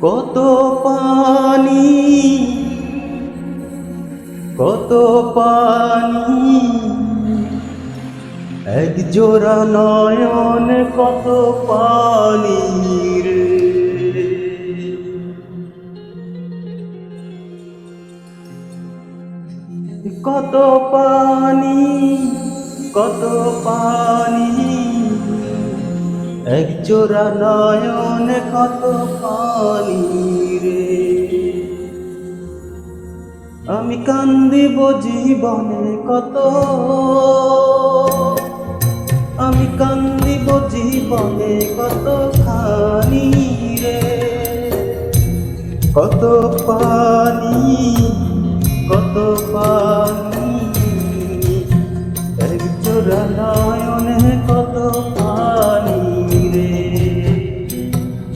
কত পানি কত পানি। এক জোড়া নয়ন কত পানি কত পানি কত পানি। এক জোড়া নয়ন কত পানি রে। আমি কান্দিব জীবনে কত। আমি কান্দিব জীবনে কত খানি রে। কত পানি কত পানি। এক জোড়া নয়ন